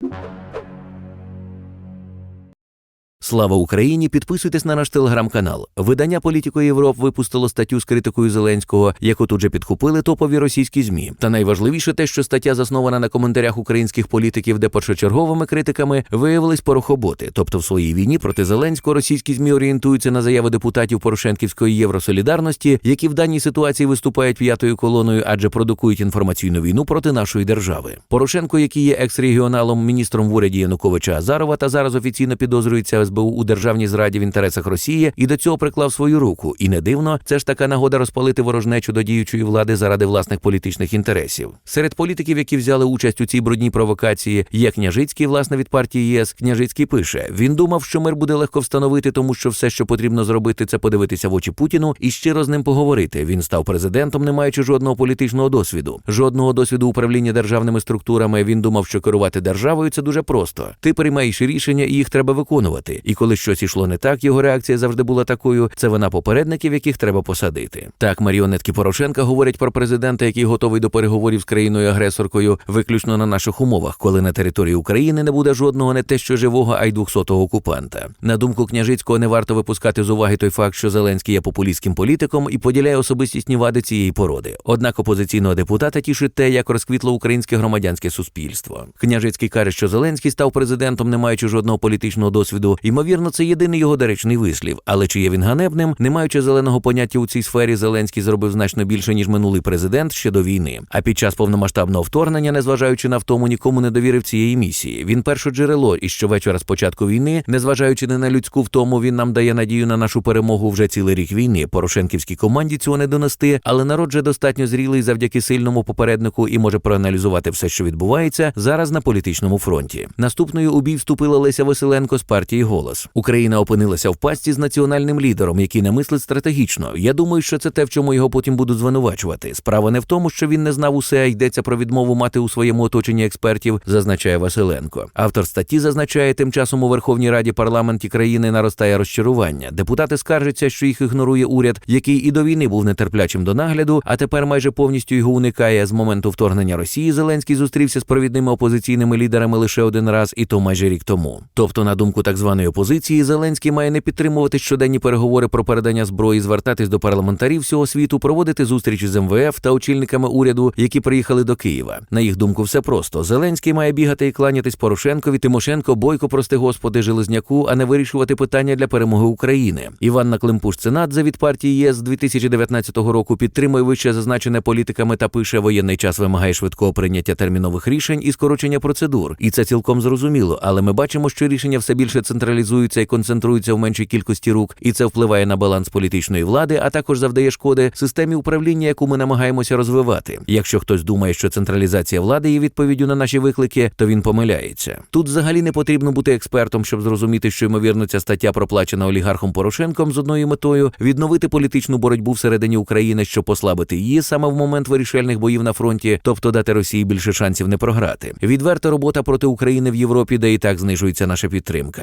you Слава Україні! Підписуйтесь на наш телеграм-канал. Видання Політіко Європ випустило статтю з критикою Зеленського, яку тут же підхопили топові російські змі. Та найважливіше те, що стаття заснована на коментарях українських політиків, де першочерговими критиками виявились порохоботи. Тобто, в своїй війні проти Зеленського російські змі орієнтуються на заяви депутатів Порошенківської Євросолідарності, які в даній ситуації виступають п'ятою колоною, адже продукують інформаційну війну проти нашої держави. Порошенко, який є екс-регіоналом, міністром в уряді Януковича Азарова та зараз офіційно підозрюється СБУ у державній зраді в інтересах Росії, і до цього приклав свою руку. І не дивно, це ж така нагода розпалити ворожнечу до діючої влади заради власних політичних інтересів. Серед політиків, які взяли участь у цій брудній провокації, є Княжицький, власне від партії ЄС. Княжицький пише: він думав, що мир буде легко встановити, тому що все, що потрібно зробити, це подивитися в очі Путіну і щиро з ним поговорити. Він став президентом, не маючи жодного політичного досвіду, жодного досвіду управління державними структурами. Він думав, що керувати державою це дуже просто. Ти приймаєш рішення, і їх треба виконувати. І коли щось ішло не так, його реакція завжди була такою: це вина попередників, яких треба посадити. Так, маріонетки Порошенка говорять про президента, який готовий до переговорів з країною агресоркою, виключно на наших умовах, коли на території України не буде жодного не те, що живого, а й двохсотого окупанта. На думку княжицького, не варто випускати з уваги той факт, що Зеленський є популістським політиком і поділяє особистісні вади цієї породи. Однак опозиційного депутата тішить те, як розквітло українське громадянське суспільство. Княжицький каже, що Зеленський став президентом, не маючи жодного політичного досвіду. Ймовірно, це єдиний його доречний вислів. Але чи є він ганебним, не маючи зеленого поняття у цій сфері, Зеленський зробив значно більше ніж минулий президент ще до війни. А під час повномасштабного вторгнення, незважаючи на втому, нікому не довірив цієї місії. Він перше джерело, і щовечора з початку війни, незважаючи не на людську втому, він нам дає надію на нашу перемогу вже цілий рік війни. Порошенківській команді цього не донести, але народ же достатньо зрілий завдяки сильному попереднику і може проаналізувати все, що відбувається зараз на політичному фронті. Наступною у бій вступила Леся Василенко з партії Голос. Україна опинилася в пасті з національним лідером, який не мислить стратегічно. Я думаю, що це те, в чому його потім будуть звинувачувати. Справа не в тому, що він не знав усе, а йдеться про відмову мати у своєму оточенні експертів, зазначає Василенко. Автор статті зазначає, тим часом у Верховній Раді парламенті країни наростає розчарування. Депутати скаржаться, що їх ігнорує уряд, який і до війни був нетерплячим до нагляду, а тепер майже повністю його уникає. З моменту вторгнення Росії Зеленський зустрівся з провідними опозиційними лідерами лише один раз, і то майже рік тому. Тобто, на думку так званої опозиції, Зеленський має не підтримувати щоденні переговори про передання зброї, звертатись до парламентарів всього світу, проводити зустрічі з МВФ та очільниками уряду, які приїхали до Києва. На їх думку, все просто. Зеленський має бігати і кланятись Порошенкові, Тимошенко, Бойко, прости господи, Железняку, а не вирішувати питання для перемоги України. Іванна Климпуш-Ценадзе від партії ЄС з 2019 року підтримує вище зазначене політиками та пише, воєнний час вимагає швидкого прийняття термінових рішень і скорочення процедур. І це цілком зрозуміло. Але ми бачимо, що рішення все більше централізуються і концентруються в меншій кількості рук, і це впливає на баланс політичної влади, а також завдає шкоди системі управління, яку ми намагаємося розвивати. Якщо хтось думає, що централізація влади є відповіддю на наші виклики, то він помиляється. Тут взагалі не потрібно бути експертом, щоб зрозуміти, що ймовірно ця стаття проплачена олігархом Порошенком з одною метою відновити політичну боротьбу всередині України, щоб послабити її саме в момент вирішальних боїв на фронті, тобто дати Росії більше шансів не програти. Відверта робота проти України в Європі, де і так знижується наша підтримка.